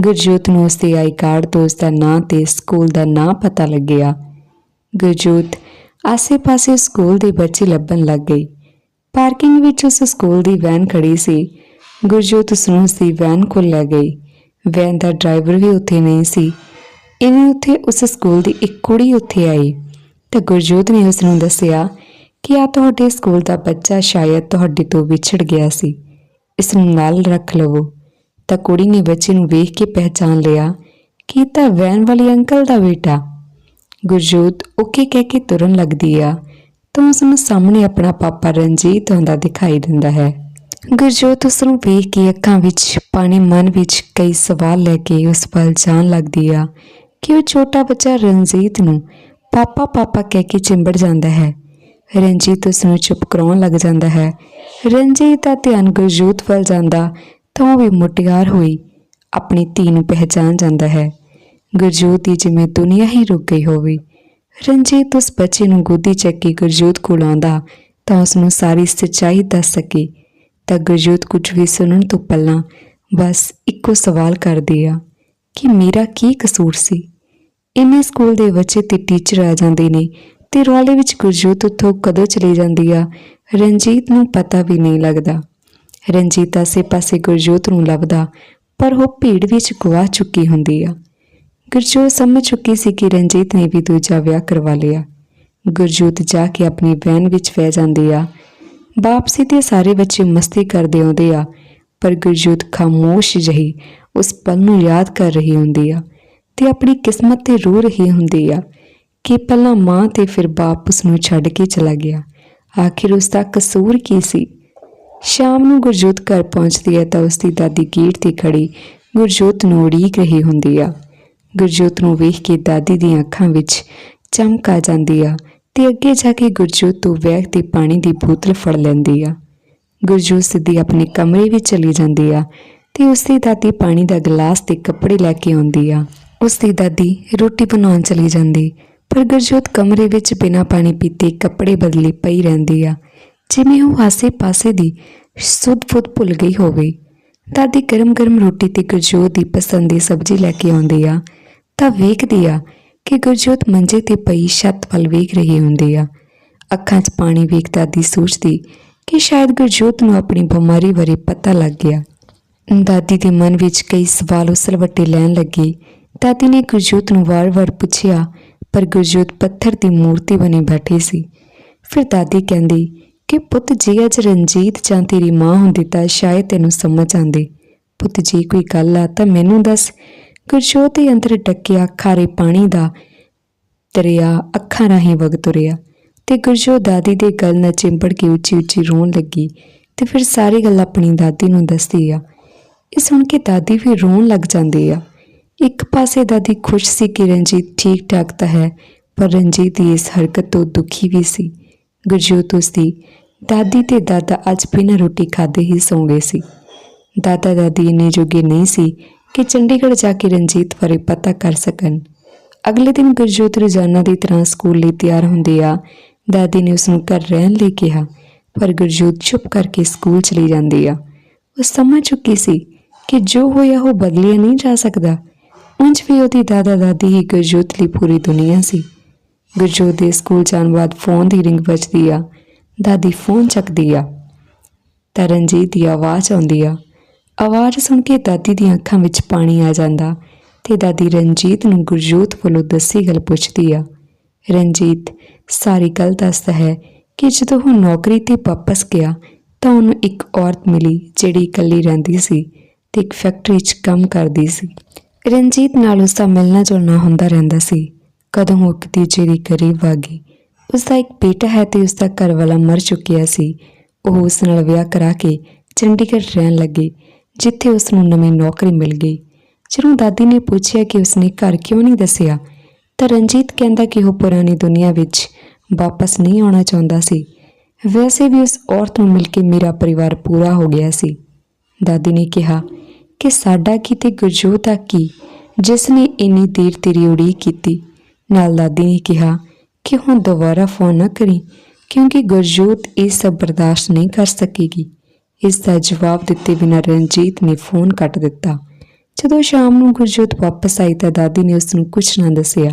ਗੁਰਜੋਤ ਨੂੰ ਉਸ ਦੇ ਆਈ ਕਾਰਡ ਤੋਂ ਉਸ ਦਾ ਨਾਂ ਤੇ ਸਕੂਲ ਦਾ ਨਾਂ ਪਤਾ ਲੱਗਿਆ। ਗੁਰਜੋਤ ਆਸੇ-ਪਾਸੇ ਸਕੂਲ ਦੇ ਬੱਚੇ ਲੱਭਣ ਲੱਗ ਗਈ। ਪਾਰਕਿੰਗ ਵਿੱਚ ਉਸ ਸਕੂਲ ਦੀ ਵੈਨ ਖੜੀ ਸੀ। ਗੁਰਜੋਤ ਉਸ ਨੂੰ ਉਸ ਦੀ ਵੈਨ ਕੋਲ ਲੈ ਗਈ। ਵੈਨ ਦਾ ਡਰਾਈਵਰ ਵੀ ਉੱਥੇ ਨਹੀਂ ਸੀ। ਇਵੇਂ ਉੱਥੇ ਉਸ ਸਕੂਲ ਦੀ ਇੱਕ ਕੁੜੀ ਉੱਥੇ ਆਈ। ਤਾਂ ਗੁਰਜੋਤ ਨੇ ਉਸ ਨੂੰ ਦੱਸਿਆ ਕਿ ਆ ਤੁਹਾਡੇ ਸਕੂਲ ਦਾ ਬੱਚਾ ਸ਼ਾਇਦ ਤੁਹਾਡੇ ਤੋਂ ਵਿਛੜ ਗਿਆ ਸੀ। ਇਸ ਨੂੰ ਨਾਲ ਰੱਖ ਲਵੋ। ਤਾਂ ਕੁੜੀ ਨੇ ਬੱਚੇ ਨੂੰ ਵੇਖ ਕੇ ਪਹਿਚਾਨ ਲਿਆ ਕਿ ਤਾਂ ਵੈਨ ਵਾਲੀ ਅੰਕਲ ਦਾ ਬੇਟਾ। ਗੁਰਜੋਤ ਓਕੇ ਕਹਿ ਕੇ ਤੁਰਨ ਲੱਗਦੀ ਆ। ਤਾਂ ਉਸ ਨੂੰ ਸਾਹਮਣੇ ਆਪਣਾ ਪਾਪਾ ਰਣਜੀਤ ਆਉਂਦਾ ਦਿਖਾਈ ਦਿੰਦਾ ਹੈ। ਗੁਰਜੋਤ ਉਸ ਨੂੰ ਵੇਖ ਕੇ ਅੱਖਾਂ ਵਿੱਚ, ਪਾਣੀ ਮਨ ਵਿੱਚ ਕਈ ਸਵਾਲ ਲੈ ਕੇ ਉਸ ਵੱਲ ਜਾਣ ਲੱਗਦੀ ਆ ਕਿ ਉਹ ਛੋਟਾ ਬੱਚਾ ਰਣਜੀਤ ਨੂੰ ਪਾਪਾ ਪਾਪਾ ਕਹਿ ਕੇ ਚਿੰਬੜ ਜਾਂਦਾ ਹੈ। ਰਣਜੀਤ ਉਸ ਨੂੰ ਚੁੱਪ ਕਰਾਉਣ ਲੱਗ ਜਾਂਦਾ ਹੈ। ਰਣਜੀਤ ਦਾ ਧਿਆਨ ਗੁਰਜੋਤ ਵੱਲ ਜਾਂਦਾ ਤਾਂ ਉਹ ਵੀ ਮੁਟਿਆਰ ਹੋਈ, ਆਪਣੀ ਧੀ ਨੂੰ ਪਹਿਚਾਨ ਜਾਂਦਾ ਹੈ। ਗੁਰਜੋਤ ਦੀ ਜਿਵੇਂ ਦੁਨੀਆ ਹੀ ਰੁਕ ਗਈ ਹੋਵੇ। ਰਣਜੀਤ ਉਸ ਬੱਚੇ ਨੂੰ ਗੋਦੀ ਚੱਕ ਕੇ ਗੁਰਜੋਤ ਕੋਲ ਆਉਂਦਾ, ਤਾਂ ਉਸ ਨੂੰ ਸਾਰੀ ਸੱਚਾਈ ਦੱਸ ਸਕੇ। ਤਾਂ ਗੁਰਜੋਤ ਕੁਝ ਵੀ ਸੁਣਨ ਤੋਂ ਪਹਿਲਾਂ ਬਸ ਇੱਕੋ ਸਵਾਲ ਕਰਦੀ ਆ, ਕਿ ਮੇਰਾ ਕੀ ਕਸੂਰ ਸੀ? ਇੰਨੇ ਸਕੂਲ ਦੇ ਬੱਚੇ ਤੇ ਟੀਚਰ ਆ ਜਾਂਦੇ ਨੇ ਤੇ ਰੌਲੇ ਵਿੱਚ ਗੁਰਜੋਤ ਉੱਥੋਂ ਕਦੋਂ ਚਲੀ ਜਾਂਦੀ ਆ, ਰਣਜੀਤ ਨੂੰ ਪਤਾ ਵੀ ਨਹੀਂ ਲੱਗਦਾ। ਰਣਜੀਤ ਆਸੇ ਪਾਸੇ ਗੁਰਜੋਤ ਨੂੰ ਲੱਭਦਾ, ਪਰ ਉਹ ਭੀੜ ਵਿੱਚ ਗਵਾ ਚੁੱਕੀ ਹੁੰਦੀ ਆ। ਗੁਰਜੋਤ ਸਮਝ ਚੁੱਕੀ ਸੀ ਕਿ ਰਣਜੀਤ ਨੇ ਵੀ ਦੂਜਾ ਵਿਆਹ ਕਰਵਾ ਲਿਆ। ਗੁਰਜੋਤ ਜਾ ਕੇ ਆਪਣੀ ਵੈਨ ਵਿੱਚ ਬਹਿ ਜਾਂਦੀ ਆ। ਵਾਪਸੀ ਤੇ ਸਾਰੇ ਬੱਚੇ ਮਸਤੀ ਕਰਦੇ ਆਉਂਦੇ ਆ, ਪਰ ਗੁਰਜੋਤ ਖਾਮੋਸ਼ ਜਹੀ ਉਸ ਪਲ ਨੂੰ ਯਾਦ ਕਰ ਰਹੀ ਹੁੰਦੀ ਆ ਤੇ ਆਪਣੀ ਕਿਸਮਤ ਤੇ ਰੋ ਰਹੀ ਹੁੰਦੀ ਆ ਕਿ ਪਹਿਲਾਂ ਮਾਂ ਤੇ ਫਿਰ ਬਾਪ ਉਸ ਨੂੰ ਛੱਡ ਕੇ ਚਲਾ ਗਿਆ। ਆਖਿਰ ਉਸ ਦਾ ਕਸੂਰ ਕੀ ਸੀ? ਸ਼ਾਮ ਨੂੰ ਗੁਰਜੋਤ ਘਰ ਪਹੁੰਚਦੀ ਹੈ ਤਾਂ ਉਸ ਦੀ ਦਾਦੀ ਗੇਟ ਤੇ ਖੜੀ ਗੁਰਜੋਤ ਨੂੰ ਉਡੀਕ ਰਹੀ ਹੁੰਦੀ ਆ। ਗੁਰਜੋਤ ਨੂੰ ਵੇਖ ਕੇ ਦਾਦੀ ਦੀਆਂ ਅੱਖਾਂ ਵਿੱਚ ਚਮਕ ਆ ਜਾਂਦੀ ਆ ਤੇ ਅੱਗੇ ਜਾ ਕੇ ਗੁਰਜੋਤ ਤੋਂ ਬੈਗ ਤੇ ਪਾਣੀ ਦੀ ਬੋਤਲ ਫੜ ਲੈਂਦੀ ਆ। ਗੁਰਜੋਤ ਸਿੱਧੀ ਆਪਣੇ ਕਮਰੇ ਵਿੱਚ ਚਲੀ ਜਾਂਦੀ ਆ ਤੇ ਉਸਦੀ ਦਾਦੀ ਪਾਣੀ ਦਾ ਗਲਾਸ ਤੇ ਕੱਪੜੇ ਲੈ ਕੇ ਆਉਂਦੀ ਆ। ਉਸਦੀ ਦਾਦੀ ਰੋਟੀ ਬਣਾਉਣ ਚਲੀ ਜਾਂਦੀ, ਪਰ ਗੁਰਜੋਤ ਕਮਰੇ ਵਿੱਚ ਬਿਨਾਂ ਪਾਣੀ ਪੀਤੇ ਕੱਪੜੇ ਬਦਲੀ ਪਈ ਰਹਿੰਦੀ ਆ। ਜਿਵੇਂ ਉਹ ਆਸੇ-ਪਾਸੇ ਦੀ ਸੁੱਧ ਫੁੱਧ ਭੁੱਲ ਗਈ ਹੋਵੇ। ਦਾਦੀ ਗਰਮ-ਗਰਮ ਰੋਟੀ ਤੇ ਗੁਰਜੋਤ ਦੀ ਪਸੰਦ ਦੀ ਸਬਜ਼ੀ ਲੈ ਕੇ ਆਉਂਦੀ ਆ ਤਾਂ ਵੇਖਦੀ ਆ ਕਿ ਗੁਰਜੋਤ ਮੰਜੇ ਤੇ ਪਈ ਛੱਤ ਵੱਲ ਵੇਖ ਰਹੀ ਹੁੰਦੀ ਆ। ਅੱਖਾਂ 'ਚ ਪਾਣੀ ਵੇਖ ਦਾਦੀ ਸੋਚਦੀ ਕਿ ਸ਼ਾਇਦ ਗੁਰਜੋਤ ਨੂੰ ਆਪਣੀ ਬਿਮਾਰੀ ਬਾਰੇ ਪਤਾ ਲੱਗ ਗਿਆ। ਦਾਦੀ ਦੇ ਮਨ ਵਿੱਚ ਕਈ ਸਵਾਲ ਉਸਲਵੱਟੇ ਲੈਣ ਲੱਗੇ। ਦਾਦੀ ਨੇ ਗੁਰਜੋਤ ਨੂੰ ਵਾਰ-ਵਾਰ ਪੁੱਛਿਆ, ਪਰ ਗੁਰਜੋਤ ਪੱਥਰ ਦੀ ਮੂਰਤੀ ਬਣੀ ਬੈਠੀ ਸੀ। ਫਿਰ ਦਾਦੀ ਕਹਿੰਦੀ ਕਿ ਪੁੱਤ ਜੀ ਅੱਜ ਰਣਜੀਤ ਜਾਂ ਤੇਰੀ ਮਾਂ ਹੁੰਦੀ ਤਾਂ ਸ਼ਾਇਦ ਤੈਨੂੰ ਸਮਝ ਆਂਦੀ ਪੁੱਤ ਜੀ ਕੋਈ ਗੱਲ ਆ ਤਾਂ ਮੈਨੂੰ ਦੱਸ। ਗੁਰਜੋਤ ਦੇ ਅੰਦਰ ਡੱਕਿਆ ਖਾਰੇ ਪਾਣੀ ਦਾ ਦਰਿਆ ਅੱਖਾਂ ਰਾਹੀਂ ਵਗ ਤੁਰਿਆ ਤੇ ਗੁਰਜੋਤ ਦਾਦੀ ਦੇ ਗੱਲ ਨਾਲ ਚਿੰਬੜ ਕੇ ਉੱਚੀ ਉੱਚੀ ਰੋਣ ਲੱਗੀ ਤੇ ਫਿਰ ਸਾਰੀ ਗੱਲ ਆਪਣੀ ਦਾਦੀ ਨੂੰ ਦੱਸਦੀ ਆ। ਇਹ ਸੁਣ ਕੇ ਦਾਦੀ ਵੀ ਰੋਣ ਲੱਗ ਜਾਂਦੀ ਆ। ਇੱਕ ਪਾਸੇ ਦਾਦੀ ਖੁਸ਼ ਸੀ ਕਿ ਰਣਜੀਤ ਠੀਕ ਠਾਕ ਤਾਂ ਹੈ, ਪਰ ਰਣਜੀਤ ਦੀ ਇਸ ਹਰਕਤ ਤੋਂ ਦੁਖੀ ਵੀ ਸੀ। ਗੁਰਜੋਤ ਉਸ ਦੀ ਦਾਦੀ ਤੇ ਦਾਦਾ ਅੱਜ ਬਿਨਾਂ ਰੋਟੀ ਖਾਦੇ ਹੀ ਸੌਂ ਗਏ ਸੀ। ਦਾਦਾ ਦਾਦੀ ਇੰਨੇ ਜੋਗੇ ਨਹੀਂ ਸੀ ਕਿ ਚੰਡੀਗੜ੍ਹ ਜਾ ਕੇ ਰਣਜੀਤ ਬਾਰੇ ਪਤਾ ਕਰ ਸਕਣ। ਅਗਲੇ ਦਿਨ ਗੁਰਜੋਤ ਰੋਜ਼ਾਨਾ ਦੀ ਤਰ੍ਹਾਂ ਸਕੂਲ ਲਈ ਤਿਆਰ ਹੁੰਦੀ ਆ। ਦਾਦੀ ਨੇ ਉਸ ਨੂੰ ਘਰ ਰਹਿਣ ਲਈ ਕਿਹਾ, ਪਰ ਗੁਰਜੋਤ ਚੁੱਪ ਕਰਕੇ ਸਕੂਲ ਚਲੀ ਜਾਂਦੀ ਆ। ਉਹ ਸਮਝ ਚੁੱਕੀ ਸੀ ਕਿ ਜੋ ਹੋਇਆ ਉਹ ਬਦਲਿਆ ਨਹੀਂ ਜਾ ਸਕਦਾ। ਉਂਝ ਵੀ ਉਹਦੀ ਦਾਦਾ ਦਾਦੀ ਹੀ ਗੁਰਜੋਤ ਲਈ ਪੂਰੀ ਦੁਨੀਆ ਸੀ। ਗੁਰਜੋਤ ਦੇ ਸਕੂਲ ਜਾਣ ਬਾਅਦ ਫੋਨ ਦੀ ਰਿੰਗ ਵੱਜਦੀ ਆ। ਦਾਦੀ ਫੋਨ ਚੱਕਦੀ ਆ। ਤਾਂ ਰਣਜੀਤ ਦੀ ਆਵਾਜ਼ ਆਉਂਦੀ ਆ ਆਵਾਜ਼ ਸੁਣ ਕੇ ਦਾਦੀ ਦੀਆਂ ਅੱਖਾਂ ਵਿੱਚ ਪਾਣੀ ਆ ਜਾਂਦਾ ਤੇ ਦਾਦੀ ਰਣਜੀਤ ਨੂੰ ਗੁਰਜੋਤ ਵੱਲੋਂ ਦੱਸੀ ਗੱਲ ਪੁੱਛਦੀ ਆ। ਰਣਜੀਤ, ਸਾਰੀ ਗੱਲ ਦੱਸਦਾ ਹੈ ਕਿ ਜਦੋਂ ਉਹ ਨੌਕਰੀ ਤੇ ਵਾਪਸ ਗਿਆ ਤਾਂ ਉਹਨੂੰ ਇੱਕ ਔਰਤ ਮਿਲੀ ਜਿਹੜੀ ਇਕੱਲੀ ਰਹਿੰਦੀ ਸੀ ਤੇ ਇੱਕ ਫੈਕਟਰੀ 'ਚ ਕੰਮ ਕਰਦੀ ਸੀ। ਰਣਜੀਤ ਨਾਲ ਉਸ ਦਾ ਮਿਲਣਾ ਜੁਲਣਾ ਹੁੰਦਾ ਰਹਿੰਦਾ ਸੀ। ਕਦੋਂ ਉਹ ਇੱਕ ਦੂਜੇ ਦੀ ਕਰੀਬ ਆ ਗਈ। ਉਸ ਦਾ ਇੱਕ ਬੇਟਾ ਹੈ ਤੇ ਉਸ ਦਾ ਘਰ ਵਾਲਾ ਮਰ ਚੁੱਕਿਆ ਸੀ। ਉਹ ਉਸ ਨਾਲ ਵਿਆਹ ਕਰਾ ਕੇ ਚੰਡੀਗੜ੍ਹ ਰਹਿਣ ਲੱਗੇ। ਜਿੱਥੇ ਉਸ ਨੂੰ ਨਵੀਂ ਨੌਕਰੀ ਮਿਲ ਗਈ। ਜਦੋਂ ਦਾਦੀ ਨੇ ਪੁੱਛਿਆ ਕਿ ਉਸਨੇ ਘਰ ਕਿਉਂ ਨਹੀਂ ਦੱਸਿਆ, ਤਾਂ ਰਣਜੀਤ ਕਹਿੰਦਾ ਕਿ ਉਹ ਪੁਰਾਣੀ ਦੁਨੀਆ ਵਿੱਚ ਵਾਪਸ ਨਹੀਂ ਆਉਣਾ ਚਾਹੁੰਦਾ ਸੀ। ਵੈਸੇ ਵੀ ਉਸ ਔਰਤ ਨੂੰ ਮਿਲ ਕੇ ਮੇਰਾ ਪਰਿਵਾਰ ਪੂਰਾ ਹੋ ਗਿਆ ਸੀ। ਦਾਦੀ ਨੇ ਕਿਹਾ ਕਿ ਸਾਡਾ ਕਿਤੇ ਗੁਰਜੋਤ ਆ ਕੀ, ਜਿਸ ਨੇ ਇੰਨੀ ਦੇਰ ਤੇਰੀ ਉਡੀਕ ਕੀਤੀ। ਨਾਲ ਦਾਦੀ ਨੇ ਕਿਹਾ ਕਿ ਹੁਣ ਦੁਬਾਰਾ ਫੋਨ ਨਾ ਕਰੀ, ਕਿਉਂਕਿ ਗੁਰਜੋਤ ਇਹ ਸਭ ਬਰਦਾਸ਼ਤ ਨਹੀਂ ਕਰ ਸਕੇਗੀ। ਇਸ ਦਾ ਜਵਾਬ ਦਿੱਤੇ ਬਿਨਾਂ ਰਣਜੀਤ ਨੇ ਫੋਨ ਕੱਟ ਦਿੱਤਾ। ਜਦੋਂ ਸ਼ਾਮ ਨੂੰ ਗੁਰਜੋਤ ਵਾਪਸ ਆਈ ਤਾਂ ਦਾਦੀ ਨੇ ਉਸ ਨੂੰ ਕੁਝ ਨਾ ਦੱਸਿਆ।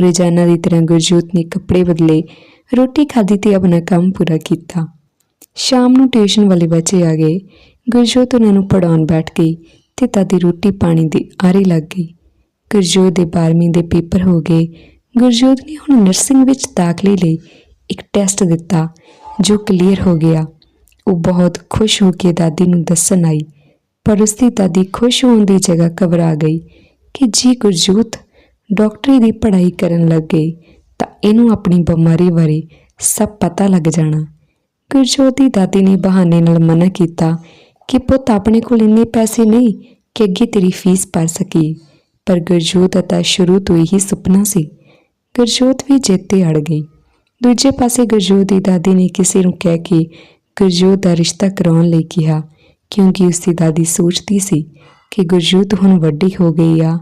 ਰੋਜ਼ਾਨਾ ਦੀ ਤਰ੍ਹਾਂ ਗੁਰਜੋਤ ਨੇ ਕੱਪੜੇ ਬਦਲੇ, ਰੋਟੀ ਖਾਧੀ ਤੇ ਆਪਣਾ ਕੰਮ ਪੂਰਾ ਕੀਤਾ। ਸ਼ਾਮ ਨੂੰ ਟਿਊਸ਼ਨ ਵਾਲੇ ਬੱਚੇ ਆ ਗਏ। ਗੁਰਜੋਤ ਉਹਨਾਂ ਨੂੰ ਪੜਾਉਣ ਬੈਠ ਗਈ ਤੇ ਦਾਦੀ ਰੋਟੀ ਪਾਣੀ ਦੀ ਆਰੀ ਲੱਗ ਗਈ। ਗੁਰਜੋਤ ਦੇ 12ਵੀਂ ਦੇ ਪੇਪਰ ਹੋ ਗਏ। ਗੁਰਜੋਤ ਨੇ ਹੁਣ ਨਰਸਿੰਗ ਵਿੱਚ ਦਾਖਲੇ ਲਈ ਇੱਕ ਟੈਸਟ ਦਿੱਤਾ, ਜੋ ਕਲੀਅਰ ਹੋ ਗਿਆ। ਉਹ ਬਹੁਤ ਖੁਸ਼ ਹੋ ਕੇ ਦਾਦੀ ਨੂੰ ਦੱਸਣ ਆਈ, ਪਰ ਉਸਦੀ ਦਾਦੀ ਖੁਸ਼ ਹੋਣ ਦੀ ਜਗ੍ਹਾ ਘਬਰਾ ਗਈ ਕਿ ਜੀ ਗੁਰਜੋਤ, ਡਾਕਟਰੀ ਦੀ ਪੜ੍ਹਾਈ ਕਰਨ ਲੱਗ ਗਈ ਤਾਂ ਇਹਨੂੰ ਆਪਣੀ ਬਿਮਾਰੀ ਬਾਰੇ ਸਭ ਪਤਾ ਲੱਗ ਜਾਣਾ। ਗੁਰਜੋਤ ਦੀ ਦਾਦੀ ਨੇ ਬਹਾਨੇ ਨਾਲ ਮਨਾ ਕੀਤਾ ਕਿ ਪੁੱਤ ਆਪਣੇ ਕੋਲ ਇੰਨੇ ਪੈਸੇ ਨਹੀਂ ਕਿ ਅੱਗੇ ਤੇਰੀ ਫੀਸ ਭਰ ਸਕੀਏ ਪਰ ਗੁਰਜੋਤ ਦਾ ਤਾਂ ਸ਼ੁਰੂ ਤੋਂ ਹੀ ਸੁਪਨਾ ਸੀ। ਗੁਰਜੋਤ ਵੀ ਜਿੱਤ ਤੇ ਅੜ ਗਈ। ਦੂਜੇ ਪਾਸੇ ਗੁਰਜੋਤ ਦੀ ਦਾਦੀ ਨੇ ਕਿਸੇ ਨੂੰ ਕਹਿ ਕੇ ਗੁਰਜੋਤ ਦਾ ਰਿਸ਼ਤਾ ਕਰਾਉਣ ਲਈ ਕਿਹਾ, ਕਿਉਂਕਿ ਉਸ ਦੀ ਦਾਦੀ ਸੋਚਦੀ ਸੀ ਕਿ ਗੁਰਜੋਤ ਹੁਣ ਵੱਡੀ ਹੋ ਗਈ ਆ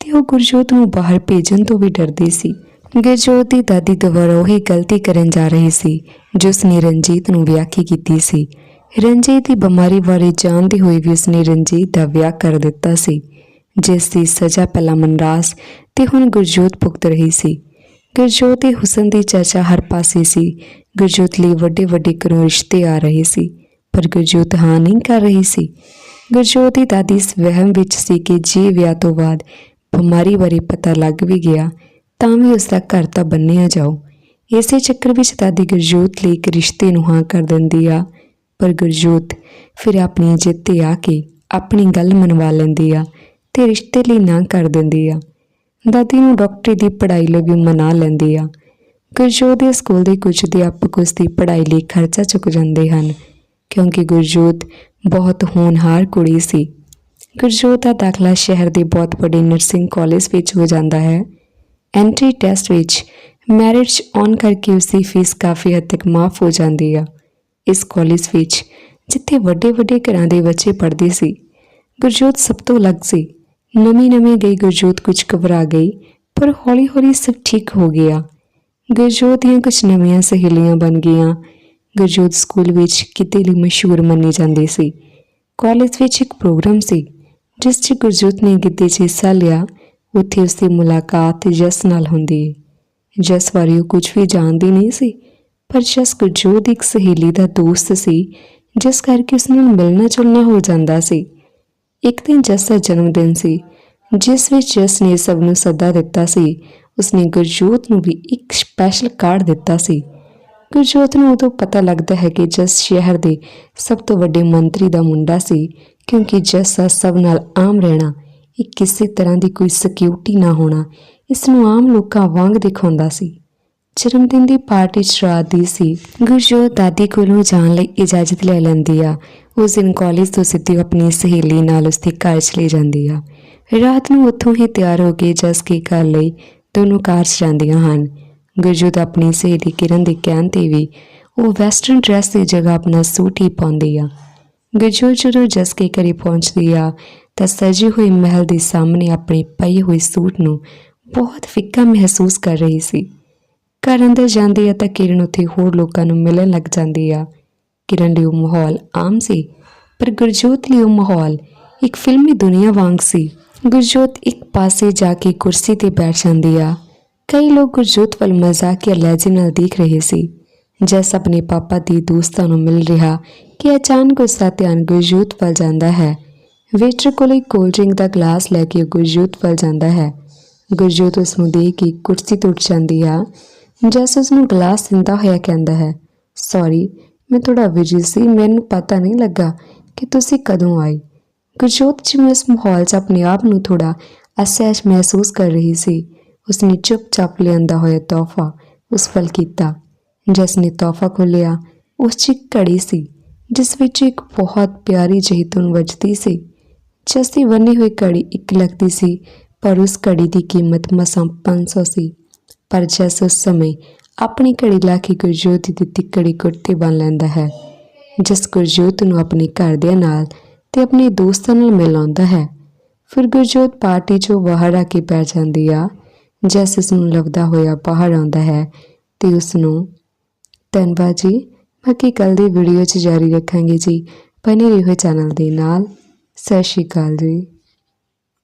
ਤੇ ਉਹ ਗੁਰਜੋਤ ਨੂੰ ਬਾਹਰ ਭੇਜਣ ਤੋਂ ਵੀ ਡਰਦੀ ਸੀ। ਗੁਰਜੋਤ ਦੀ ਦਾਦੀ ਦੁਬਾਰਾ ਉਹੀ ਗਲਤੀ ਕਰਨ ਜਾ ਰਹੀ ਸੀ, ਜੋ ਉਸਨੇ ਰਣਜੀਤ ਨੂੰ ਵਿਆਹ ਕੀਤੀ ਸੀ। ਰਣਜੀਤ ਦੀ ਬਿਮਾਰੀ ਬਾਰੇ ਜਾਣਦੇ ਹੋਏ ਵੀ ਉਸਨੇ ਰਣਜੀਤ ਦਾ ਵਿਆਹ ਕਰ ਦਿੱਤਾ ਸੀ, ਜਿਸ ਦੀ ਸਜ਼ਾ ਪਹਿਲਾਂ ਮਨਰਾਜ ਤੇ ਹੁਣ ਗੁਰਜੋਤ ਭੁਗਤ ਰਹੀ ਸੀ। ਗੁਰਜੋਤ ਦੇ ਹੁਸਨ ਦੀ ਚਰਚਾ ਹਰ ਪਾਸੇ ਸੀ। ਗੁਰਜੋਤ ਲਈ ਵੱਡੇ ਵੱਡੇ ਘਰੋਂ ਰਿਸ਼ਤੇ ਆ ਰਹੇ ਸੀ, ਪਰ ਗੁਰਜੋਤ ਹਾਂ ਨਹੀਂ ਕਰ ਰਹੀ ਸੀ। ਗੁਰਜੋਤ ਦੀ ਦਾਦੀ ਇਸ ਵਹਿਮ ਵਿੱਚ ਸੀ ਕਿ ਜੇ ਵਿਆਹ ਤੋਂ ਬਾਅਦ ਬਿਮਾਰੀ ਬਾਰੇ ਪਤਾ ਲੱਗ ਵੀ ਗਿਆ, ਤਾਂ ਵੀ ਉਸ ਦਾ ਘਰ ਤਾਂ ਬੰਨਿਆ ਜਾਓ। ਇਸੇ ਚੱਕਰ ਵਿੱਚ ਦਾਦੀ ਗੁਰਜੋਤ ਲਈ ਇੱਕ ਰਿਸ਼ਤੇ ਨੂੰ ਹਾਂ ਕਰ ਦਿੰਦੀ ਆ, ਪਰ ਗੁਰਜੋਤ ਫਿਰ ਆਪਣੀ ਜਿੱਤ ਤੇ ਆ ਕੇ ਆਪਣੀ ਗੱਲ ਮਨਵਾ ਲੈਂਦੀ ਆ ਤੇ ਰਿਸ਼ਤੇ ਲਈ ਨਾ ਕਰ ਦਿੰਦੀ ਆ। ਦਾਦੀ ਨੂੰ ਡਾਕਟਰੀ ਦੀ ਪੜ੍ਹਾਈ ਲਈ ਵੀ ਮਨਾ ਲੈਂਦੀ ਆ। ਗੁਰਜੋਤ ਦੇ ਸਕੂਲ ਦੇ ਕੁਝ ਅਧਿਆਪਕ ਉਸ ਦੀ ਪੜ੍ਹਾਈ ਲਈ ਖਰਚਾ ਚੁੱਕ ਜਾਂਦੇ ਹਨ, ਕਿਉਂਕਿ ਗੁਰਜੋਤ ਬਹੁਤ ਹੋਣਹਾਰ ਕੁੜੀ ਸੀ। ਗੁਰਜੋਤ ਦਾ ਦਾਖਲਾ ਸ਼ਹਿਰ ਦੇ ਬਹੁਤ ਵੱਡੇ ਨਰਸਿੰਗ ਕਾਲਜ ਵਿੱਚ ਹੋ ਜਾਂਦਾ ਹੈ। ਐਂਟਰੀ ਟੈਸਟ ਵਿੱਚ ਮੈਰਿਟ ਔਨ ਕਰਕੇ ਉਸ ਦੀ ਫੀਸ ਕਾਫੀ ਹੱਦ ਤੱਕ ਮਾਫ ਹੋ ਜਾਂਦੀ ਆ। ਇਸ ਕਾਲਜ ਵਿੱਚ ਜਿੱਥੇ ਵੱਡੇ ਵੱਡੇ ਘਰਾਂ ਦੇ ਬੱਚੇ ਪੜ੍ਹਦੇ ਸੀ, ਗੁਰਜੋਤ ਸਭ ਤੋਂ ਅਲੱਗ ਸੀ। ਨਵੀਂ ਨਵੀਂ ਗਈ ਗੁਰਜੋਤ ਕੁਝ ਘਬਰਾ ਗਈ, ਪਰ ਹੌਲੀ ਹੌਲੀ ਸਭ ਠੀਕ ਹੋ ਗਿਆ। ਗੁਰਜੋਤ ਦੀਆਂ ਕੁਝ ਨਵੀਆਂ ਸਹੇਲੀਆਂ ਬਣ ਗਈਆਂ। ਗੁਰਜੋਤ ਸਕੂਲ ਵਿੱਚ ਕਿਤੇ ਲਈ ਮਸ਼ਹੂਰ ਮੰਨੀ ਜਾਂਦੀ ਸੀ। ਕਾਲਜ ਵਿੱਚ ਇੱਕ ਪ੍ਰੋਗਰਾਮ ਸੀ, ਜਿਸ 'ਚ ਗੁਰਜੋਤ ਨੇ ਗਿੱਧੇ 'ਚ ਹਿੱਸਾ ਲਿਆ। ਉੱਥੇ ਉਸ ਦੀ ਮੁਲਾਕਾਤ ਜਸ ਨਾਲ ਹੁੰਦੀ। ਜਸ ਬਾਰੇ ਉਹ ਕੁਝ ਵੀ ਜਾਣਦੀ ਨਹੀਂ ਸੀ, ਪਰ ਜਸ ਗੁਰਜੋਤ ਇੱਕ ਸਹੇਲੀ ਦਾ ਦੋਸਤ ਸੀ, ਜਿਸ ਕਰਕੇ ਉਸ ਨਾਲ ਮਿਲਣਾ ਜੁਲਣਾ ਹੋ ਜਾਂਦਾ ਸੀ। ਇੱਕ ਦਿਨ ਜਸ ਦਾ ਜਨਮ ਦਿਨ ਸੀ, ਜਿਸ ਵਿੱਚ ਜਸ ਨੇ ਸਭ ਨੂੰ ਸੱਦਾ ਦਿੱਤਾ ਸੀ। ਉਸਨੇ ਗੁਰਜੋਤ ਨੂੰ ਵੀ ਇੱਕ ਸਪੈਸ਼ਲ ਕਾਰਡ ਦਿੱਤਾ ਸੀ। ਗੁਰਜੋਤ ਨੂੰ ਉਦੋਂ ਪਤਾ ਲੱਗਦਾ ਹੈ ਕਿ ਜਸ ਸ਼ਹਿਰ ਦੇ ਸਭ ਤੋਂ ਵੱਡੇ ਮੰਤਰੀ ਦਾ ਮੁੰਡਾ ਸੀ, ਕਿਉਂਕਿ ਜਸ ਦਾ ਸਭ ਨਾਲ ਆਮ ਰਹਿਣਾ, ਇਹ ਕਿਸੇ ਤਰ੍ਹਾਂ ਦੀ ਕੋਈ ਸਿਕਿਉਰਿਟੀ ਨਾ ਹੋਣਾ, ਇਸ ਨੂੰ ਆਮ ਲੋਕਾਂ ਵਾਂਗ ਦਿਖਾਉਂਦਾ ਸੀ। ਜਨਮ ਦਿਨ ਦੀ ਪਾਰਟੀ ਚ ਰਾਤ ਦੀ ਸੀ। ਗੁਰਜੋਤ ਦਾਦੀ ਕੋਲੋਂ ਜਾਣ ਲਈ ਇਜਾਜ਼ਤ ਲੈ ਲੈਂਦੀ ਆ। ਉਸ ਦਿਨ ਕਾਲਜ ਤੋਂ ਸਿੱਧੀ ਆਪਣੀ ਸਹੇਲੀ ਨਾਲ ਉਸਦੇ ਘਰ ਚਲੀ ਜਾਂਦੀ ਆ। ਰਾਤ ਨੂੰ ਉੱਥੋਂ ਹੀ ਤਿਆਰ ਹੋ ਕੇ ਜਸ ਕੇ ਘਰ ਲਈ ਦੋਨੋਂ ਕਾਰ 'ਚ ਜਾਂਦੀਆਂ ਹਨ। ਗੁਰਜੋਤ ਆਪਣੀ ਸਹੇਲੀ ਕਿਰਨ ਦੇ ਕਹਿਣ ਤੇ ਵੀ ਉਹ ਵੈਸਟਰਨ ਡਰੈਸ ਦੀ ਜਗ੍ਹਾ ਆਪਣਾ ਸੂਟ ਹੀ ਪਾਉਂਦੀ ਆ। ਗੁਰਜੋਤ ਜਦੋਂ ਜਸ ਕੇ ਘਰੇ ਪਹੁੰਚਦੀ ਆ, ਤਾਂ ਸਜੇ ਹੋਏ ਮਹਿਲ ਦੇ ਸਾਹਮਣੇ ਆਪਣੇ ਪਏ ਹੋਏ ਸੂਟ ਨੂੰ ਬਹੁਤ ਫਿੱਕਾ ਮਹਿਸੂਸ ਕਰ ਰਹੀ ਸੀ। ਘਰ ਅੰਦਰ ਜਾਂਦੀ ਆ ਤਾਂ ਕਿਰਨ ਉੱਥੇ ਹੋਰ ਲੋਕਾਂ ਨੂੰ ਮਿਲਣ ਲੱਗ ਜਾਂਦੀ ਆ। ਕਿਰਨ ਲਈ ਉਹ ਮਾਹੌਲ ਆਮ ਸੀ, ਪਰ ਗੁਰਜੋਤ ਲਈ ਉਹ ਮਾਹੌਲ ਇੱਕ ਫਿਲਮੀ ਦੁਨੀਆ ਵਾਂਗ ਸੀ। ਗੁਰਜੋਤ ਇੱਕ ਪਾਸੇ ਜਾ ਕੇ ਕੁਰਸੀ ਤੇ ਬੈਠ ਜਾਂਦੀ ਆ। ਕਈ ਲੋਕ ਗੁਰਜੋਤ ਵੱਲ ਮਜ਼ਾਕੀਆ ਲਹਿਜੇ ਨਾਲ ਦੇਖ ਰਹੇ ਸੀ। ਜੈਸ ਆਪਣੇ ਪਾਪਾ ਦੀ ਦੋਸਤਾਂ ਨੂੰ ਮਿਲ ਰਿਹਾ ਕਿ ਅਚਾਨਕ ਉਸ ਦਾ ਧਿਆਨ ਗੁਰਜੋਤ ਵੱਲ ਜਾਂਦਾ ਹੈ। ਵੇਟਰ ਕੋਲ ਇੱਕ ਕੋਲਡ ਡਰਿੰਕ ਦਾ ਗਲਾਸ ਲੈ ਕੇ ਉਹ ਗੁਰਜੋਤ ਵੱਲ ਜਾਂਦਾ ਹੈ। ਗੁਰਜੋਤ ਉਸ ਨੂੰ ਦੇਖ ਕੇ ਕੁਰਸੀ ਤੋਂ ਉੱਠ ਜਾਂਦੀ ਆ। ਜੈਸ ਉਸ ਨੂੰ ਗਲਾਸ ਦਿੰਦਾ ਹੋਇਆ ਕਹਿੰਦਾ ਹੈ ਸੌਰੀ ਮੈਂ ਥੋੜਾ ਬਿਜ਼ੀ ਸੀ, ਮੈਨੂੰ ਪਤਾ ਨਹੀਂ ਲੱਗਾ ਕਿ ਤੁਸੀਂ ਕਦੋਂ ਆਏ। ਗੁਰਜੋਤ ਜਿਵੇਂ ਇਸ ਮਾਹੌਲ 'ਚ ਆਪਣੇ ਆਪ ਨੂੰ ਥੋੜਾ ਅਸਹਿਜ ਮਹਿਸੂਸ ਕਰ ਰਹੀ ਸੀ। ਉਸਨੇ ਚੁੱਪਚਾਪ ਲਿਆਂਦਾ ਹੋਇਆ ਤੋਹਫਾ ਉਸ ਵੱਲ ਕੀਤਾ। ਜਿਸ ਨੇ ਤੋਹਫਾ ਖੋਲ੍ਹਿਆ, ਉਸ 'ਚ ਇੱਕ ਘੜੀ ਸੀ, ਜਿਸ ਵਿੱਚ ਇੱਕ ਬਹੁਤ ਪਿਆਰੀ ਜਿਹੀ ਧੁਨ ਵੱਜਦੀ ਸੀ। ਜਿਸ ਦੀ ਬਣੀ ਹੋਈ ਘੜੀ ਇੱਕ ਲੱਗਦੀ ਸੀ, ਪਰ ਉਸ ਘੜੀ ਦੀ ਕੀਮਤ ਮਸਾਂ 500 ਸੀ। ਪਰ ਜਸ ਉਸ ਸਮੇਂ ਆਪਣੀ ਘੜੀ ਲਾ ਕੇ ਗੁਰਜੋਤ ਦੀ ਦਿੱਤੀ ਘੜੀ ਕੁੱਤੇ ਬਣ ਲੈਂਦਾ ਹੈ, ਜਿਸ ਗੁਰਜੋਤ ਨੂੰ ਆਪਣੇ ਘਰਦਿਆਂ ਨਾਲ ਤੇ ਆਪਣੇ ਦੋਸਤਾਂ ਨਾਲ ਮਿਲਾਉਂਦਾ ਹੈ। ਫਿਰ ਗੁਰਜੋਤ ਪਾਰਟੀ 'ਚੋਂ ਬਾਹਰ ਆ ਕੇ ਪੈ ਜਾਂਦੀ ਆ। ਜਸ ਉਸ ਨੂੰ ਲੱਭਦਾ ਹੋਇਆ ਬਾਹਰ ਆਉਂਦਾ ਹੈ ਤੇ ਉਸ ਨੂੰ ਧੰਨਵਾਦ ਜੀ ਬਾਕੀ ਕੱਲ ਦੀ ਵੀਡੀਓ 'ਚ ਜਾਰੀ ਰੱਖਾਂਗੇ ਜੀ ਬਨੇ ਰਹੋ ਚੈਨਲ ਦੇ ਨਾਲ। ਸਤਿ ਸ਼੍ਰੀ ਅਕਾਲ ਜੀ।